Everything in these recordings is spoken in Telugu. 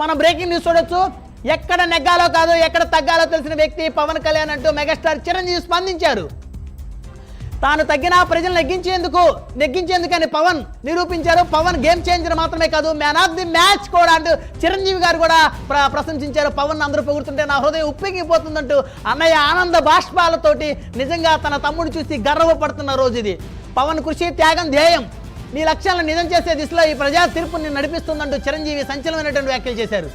మనం బ్రేకింగ్ న్యూస్ చూడొచ్చు. ఎక్కడ నెగ్గాలో కాదు ఎక్కడ తగ్గాలో తెలిసిన వ్యక్తి పవన్ కళ్యాణ్ అంటూ మెగాస్టార్ చిరంజీవి స్పందించారు. తాను తగ్గిన ప్రజలు నెగ్గించేందుకు నెగ్గించేందుకని పవన్ నిరూపించారు. పవన్ గేమ్ చేంజర్ మాత్రమే కాదు మ్యాన్ ఆఫ్ ది మ్యాచ్ కూడా అంటూ చిరంజీవి గారు కూడా ప్ర ప్రశంసించారు. పవన్ అందరూ పొగుడుతుంటే నా హృదయం ఉప్పెగిపోతుందంటూ అన్నయ్య ఆనంద బాష్పాలతోటి నిజంగా తన తమ్ముడు చూసి గర్వపడుతున్న రోజు ఇది. పవన్ కృషి త్యాగం ధ్యేయం. నీ లక్ష్యాలను నిజం చేసే దిశలో ఈ ప్రజా తీర్పుని నడిపిస్తుందంటూ చిరంజీవి సంచలనమైనటువంటి వ్యాఖ్యలు చేశారు.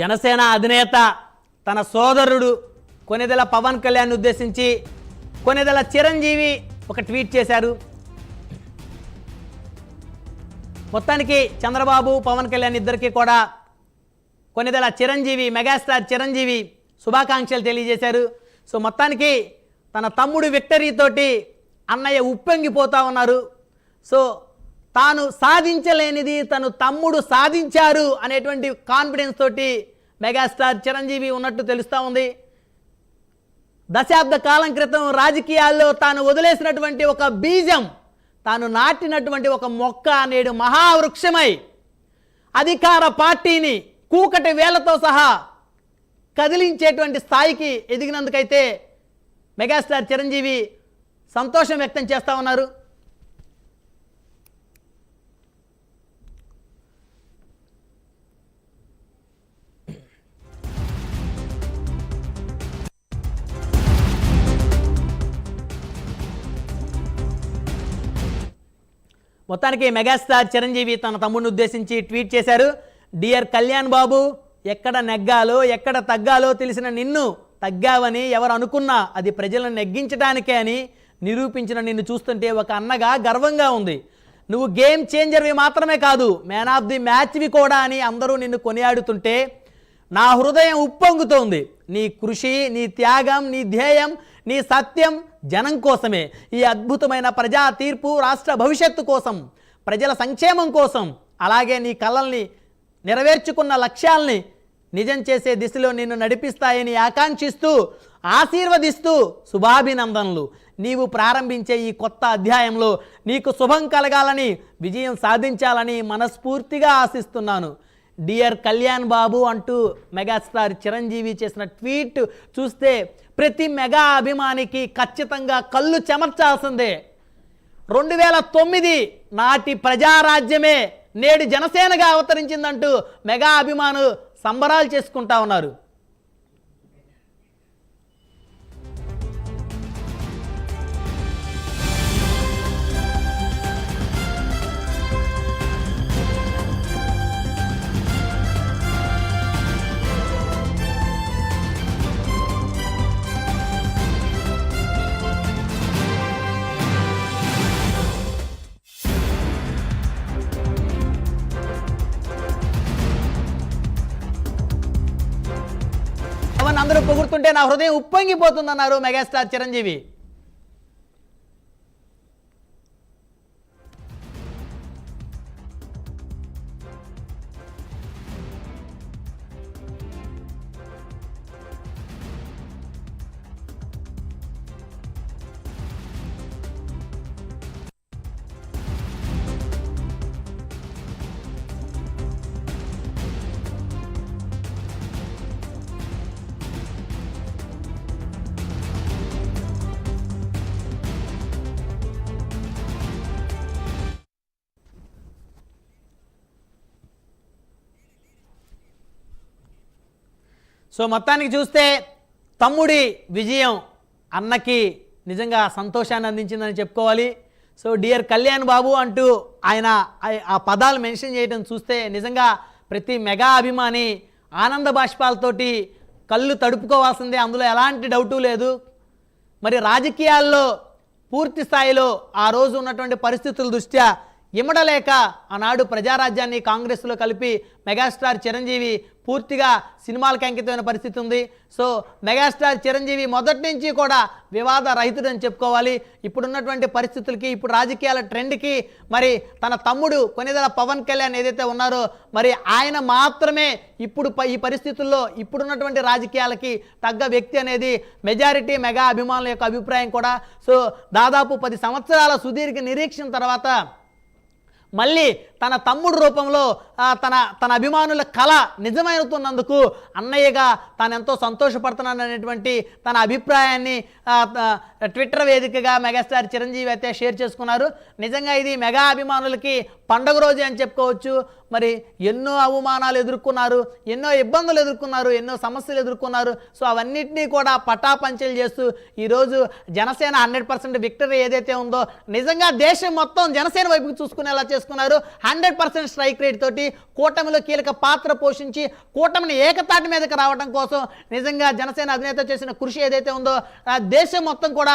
జనసేన అధినేత తన సోదరుడు కొనెదల పవన్ కళ్యాణ్ ఉద్దేశించి కొనెదల చిరంజీవి ఒక ట్వీట్ చేశారు. మొత్తానికి చంద్రబాబు పవన్ కళ్యాణ్ ఇద్దరికీ కూడా కొనెదల చిరంజీవి మెగాస్టార్ చిరంజీవి శుభాకాంక్షలు తెలియజేశారు. సో మొత్తానికి తన తమ్ముడు విక్టరీతోటి అన్నయ్య ఉప్పొంగిపోతూ ఉన్నారు. సో తాను సాధించలేనిది తను తమ్ముడు సాధించారు అనేటువంటి కాన్ఫిడెన్స్ తోటి మెగాస్టార్ చిరంజీవి ఉన్నట్టు తెలుస్తూ ఉంది. దశాబ్ద కాలం క్రితం రాజకీయాల్లో తాను వదిలేసినటువంటి ఒక బీజం తాను నాటినటువంటి ఒక మొక్క నేడు మహావృక్షమై అధికార పార్టీని కూకటి వేలతో సహా కదిలించేటువంటి స్థాయికి ఎదిగినందుకైతే మెగాస్టార్ చిరంజీవి సంతోషం వ్యక్తం చేస్తూ ఉన్నారు. మొత్తానికి మెగాస్టార్ చిరంజీవి తన తమ్ముడిని ఉద్దేశించి ట్వీట్ చేశారు. డియర్ కళ్యాణ్ బాబు ఎక్కడ నెగ్గాలో ఎక్కడ తగ్గాలో తెలిసిన నిన్ను తగ్గావని ఎవరు అనుకున్నా అది ప్రజలను నెగ్గించడానికే అని నిరూపించిన నిన్ను చూస్తుంటే ఒక అన్నగా గర్వంగా ఉంది. నువ్వు గేమ్ చేంజర్వి మాత్రమే కాదు మ్యాన్ ఆఫ్ ది మ్యాచ్వి కూడా అని అందరూ నిన్ను కొనియాడుతుంటే నా హృదయం ఉప్పొంగుతోంది. నీ కృషి నీ త్యాగం నీ ధ్యేయం నీ సత్యం జనం కోసమే. ఈ అద్భుతమైన ప్రజా తీర్పు రాష్ట్ర భవిష్యత్తు కోసం ప్రజల సంక్షేమం కోసం అలాగే నీ కళల్ని నెరవేర్చుకున్న లక్ష్యాల్ని నిజం చేసే దిశలో నిన్ను నడిపిస్తాయని ఆకాంక్షిస్తూ ఆశీర్వదిస్తూ శుభాభినందనలు. నీవు ప్రారంభించే ఈ కొత్త అధ్యాయంలో నీకు శుభం కలగాలని విజయం సాధించాలని మనస్ఫూర్తిగా ఆశిస్తున్నాను. డియర్ కళ్యాణ్ బాబు అంటూ మెగాస్టార్ చిరంజీవి చేసిన ట్వీట్ చూస్తే ప్రతి మెగా అభిమానికి ఖచ్చితంగా కళ్ళు చెమర్చాల్సిందే. రెండు వేల తొమ్మిది నాటి ప్రజారాజ్యమే నేడు జనసేనగా అవతరించిందంటూ మెగా అభిమాను సంబరాలు చేసుకుంటా ఉన్నారు. అందరూ పొగుడుతుంటే నా హృదయం ఉప్పొంగిపోతుందన్నారు మెగాస్టార్ చిరంజీవి సో మొత్తానికి చూస్తే తమ్ముడి విజయం అన్నకి నిజంగా సంతోషాన్ని అందించిందని చెప్పుకోవాలి. సో డియర్ కళ్యాణ్ బాబు అంటూ ఆయన ఆ- పదాలు మెన్షన్ చేయడం చూస్తే నిజంగా ప్రతి మెగా అభిమాని ఆనంద బాష్పాలతోటి కళ్ళు తడుపుకోవాల్సిందే. అందులో ఎలాంటి డౌటు లేదు. మరి రాజకీయాల్లో పూర్తి స్థాయిలో ఆ రోజు ఉన్నటువంటి పరిస్థితుల దృష్ట్యా ఇమడలేక ఆనాడు ప్రజారాజ్యాన్ని కాంగ్రెస్లో కలిపి మెగాస్టార్ చిరంజీవి పూర్తిగా సినిమాలకు అంకితమైన పరిస్థితి ఉంది. సో మెగాస్టార్ చిరంజీవి మొదటి నుంచి కూడా వివాద రహితుడని చెప్పుకోవాలి. ఇప్పుడున్నటువంటి పరిస్థితులకి ఇప్పుడు రాజకీయాల ట్రెండ్కి మరి తన తమ్ముడు కొనిదల పవన్ కళ్యాణ్ ఏదైతే ఉన్నారో మరి ఆయన మాత్రమే ఇప్పుడు ఈ పరిస్థితుల్లో ఇప్పుడున్నటువంటి రాజకీయాలకి తగ్గ వ్యక్తి అనేది మెజారిటీ మెగా అభిమానుల యొక్క అభిప్రాయం కూడా. సో దాదాపు పది సంవత్సరాల సుదీర్ఘ నిరీక్షణ తర్వాత మళ్ళీ తన తమ్ముడు రూపంలో తన తన అభిమానుల కళ నిజమవుతున్నందుకు అన్నయ్యగా తాను ఎంతో సంతోషపడుతున్నాను అనేటువంటి తన అభిప్రాయాన్ని త- ట్విట్టర్ వేదికగా మెగాస్టార్ చిరంజీవి అయితే షేర్ చేసుకున్నారు. నిజంగా ఇది మెగా అభిమానులకి పండగ రోజు అని చెప్పుకోవచ్చు. మరి ఎన్నో అవమానాలు ఎదుర్కొన్నారు ఎన్నో ఇబ్బందులు ఎదుర్కొన్నారు ఎన్నో సమస్యలు ఎదుర్కొన్నారు. సో అవన్నిటినీ కూడా పటాపంచలు చేస్తూ ఈరోజు జనసేన హండ్రెడ్ పర్సెంట్ విక్టరీ ఏదైతే ఉందో నిజంగా దేశం మొత్తం జనసేన వైపుకి చూసుకునేలా చేసుకున్నారు. హండ్రెడ్ పర్సెంట్ స్ట్రైక్ రేట్ తోటి కూటమిలో కీలక పాత్ర పోషించి కూటమిని ఏకతాటి మీదకి రావడం కోసం నిజంగా జనసేన అధినేత చేసిన కృషి ఏదైతే ఉందో దేశం మొత్తం కూడా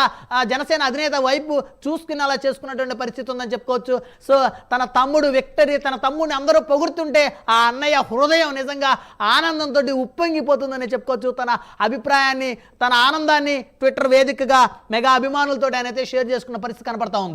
జనసేన అధినేత వైపు చూసుకునేలా చేసుకున్నటువంటి పరిస్థితి ఉందని చెప్పుకోవచ్చు. సో తన తమ్ముడు విక్టరీ తన తమ్ముడిని అందరూ పొగుడుతుంటే ఆ అన్నయ్య హృదయం నిజంగా ఆనందంతో ఉప్పొంగిపోతుందని చెప్పుకోవచ్చు. తన అభిప్రాయాన్ని తన ఆనందాన్ని ట్విట్టర్ వేదికగా మెగా అభిమానులతో ఆయన అయితే షేర్ చేసుకున్న పరిస్థితి కనపడతా ఉంది.